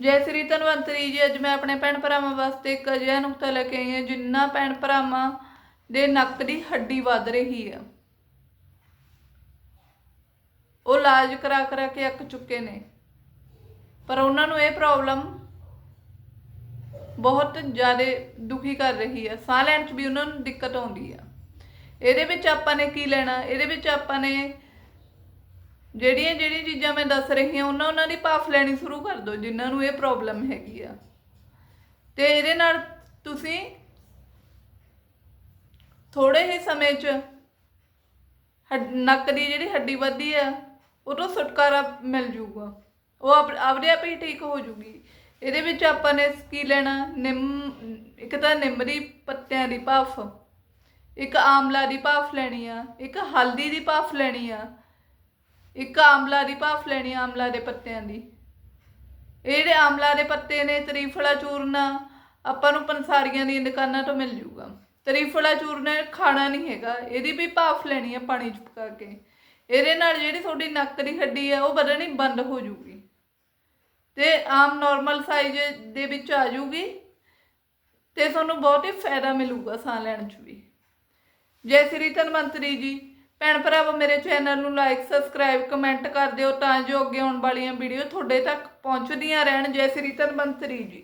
ਜੈ ਸ੍ਰੀ ਧਨਵੰਤਰੀ ਜੀ ਅੱਜ ਮੈਂ ਆਪਣੇ ਭੈਣ ਭਰਾਵਾਂ ਵਾਸਤੇ ਇੱਕ ਅਜਿਹਾ ਨੁਕਤਾ ਲੈ ਕੇ ਆਈ ਹਾਂ, ਜਿੰਨਾ ਭੈਣ ਭਰਾਵਾਂ ਦੇ ਨੱਕ ਦੀ ਹੱਡੀ ਵੱਧ ਰਹੀ ਆ। ਉਹ ਇਲਾਜ ਕਰਾ ਕਰਾ ਕੇ ਅੱਕ ਚੁੱਕੇ ਨੇ। ਪਰ ਉਹਨਾਂ ਨੂੰ ਇਹ ਪ੍ਰੋਬਲਮ ਬਹੁਤ ਜ਼ਿਆਦਾ ਦੁਖੀ ਕਰ ਰਹੀ ਹੈ ਸਾਹ ਲੈਣ 'ਚ ਵੀ ਉਹਨਾਂ ਨੂੰ ਦਿੱਕਤ ਆਉਂਦੀ ਆ। ਇਹਦੇ ਵਿੱਚ ਆਪਾਂ ਨੇ ਕੀ ਲੈਣਾ? ਇਹਦੇ ਵਿੱਚ ਆਪਾਂ ਨੇ ਜਿਹੜੀਆਂ ਜਿਹੜੀਆਂ ਚੀਜ਼ਾਂ ਮੈਂ ਦੱਸ ਰਹੀ ਹਾਂ, ਉਹਨਾਂ ਉਹਨਾਂ ਦੀ ਭਾਫ ਲੈਣੀ ਸ਼ੁਰੂ ਕਰ ਦਿਓ, ਜਿਨ੍ਹਾਂ ਨੂੰ ਇਹ ਪ੍ਰੋਬਲਮ ਹੈਗੀ ਆ। ਤੇ ਇਹਦੇ ਨਾਲ ਤੁਸੀਂ ਥੋੜੇ ਹੀ ਸਮੇਂ 'ਚ ਹੱਡ- ਨੱਕ ਦੀ ਜਿਹੜੀ ਹੱਡੀ ਵੱਧਦੀ ਆ ਉਹ ਤੋਂ ਛੁਟਕਾਰਾ ਮਿਲ ਜੂਗਾ ਉਹ ਆਪ- ਆਪਦੇ ਆਪ ਹੀ ਠੀਕ ਹੋ ਜੂਗੀ ਇਹਦੇ ਵਿੱਚ ਆਪਾਂ ਨੇ ਕੀ ਲੈਣਾ? ਨਿੰਮ, ਇੱਕ ਤਾਂ ਨਿੰਮ ਦੀ ਪੱਤਿਆਂ ਦੀ ਭਾਫ, ਇੱਕ ਆਮਲਾ ਦੀ ਭਾਫ ਲੈਣੀ ਆ, ਇੱਕ ਹਲਦੀ ਦੀ ਭਾਫ ਲੈਣੀ ਆ ਇੱਕ ਆਮਲਾ ਦੀ ਭਾਫ ਲੈਣੀ ਆਮਲਾ ਦੇ ਪੱਤਿਆਂ ਦੀ। ਇਹ ਜਿਹੜੇ ਆਮਲਾ ਦੇ ਪੱਤੇ ਨੇ ਤਰੀਫਲਾ ਚੂਰਨਾ, ਆਪਾਂ ਨੂੰ ਪੰਸਾਰੀਆਂ ਦੀਆਂ ਦੁਕਾਨਾਂ ਤੋਂ ਮਿਲ ਜੂਗਾ। ਤਰੀਫਲਾ ਚੂਰਨਾ ਖਾਣਾ ਨਹੀਂ ਹੈਗਾ, ਇਹਦੀ ਵੀ ਭਾਫ ਲੈਣੀ ਹੈ ਪਾਣੀ ਚ ਪਕਾ ਕੇ। ਇਹਦੇ ਨਾਲ ਜਿਹੜੀ ਤੁਹਾਡੀ ਨੱਕ ਦੀ ਹੱਡੀ ਹੈ ਉਹ ਵਧਣੀ ਬੰਦ ਹੋ ਜੂਗੀ। ਤੇ ਆਮ ਨਾਰਮਲ ਸਾਈਜ਼ ਦੇ ਵਿੱਚ ਆ ਜੂਗੀ ਤੇ ਤੁਹਾਨੂੰ ਬਹੁਤ ਹੀ ਫਾਇਦਾ ਮਿਲੂਗਾ ਸਾਹ ਲੈਣ 'ਚ ਵੀ। ਜੈ ਸ੍ਰੀ ਧਨਵੰਤਰੀ ਜੀ। ਭੈਣ ਭਰਾਵੋ, ਮੇਰੇ ਚੈਨਲ ਨੂੰ ਲਾਈਕ ਸਬਸਕ੍ਰਾਈਬ ਕਮੈਂਟ ਕਰ ਦਿਓ ਤਾਂ ਜੋ ਅੱਗੇ ਆਉਣ ਵਾਲੀਆਂ ਵੀਡੀਓ ਤੁਹਾਡੇ ਤੱਕ ਪਹੁੰਚਦੀਆਂ ਰਹਿਣ। ਜੈ ਸ੍ਰੀ ਧਨਵੰਤਰੀ ਜੀ।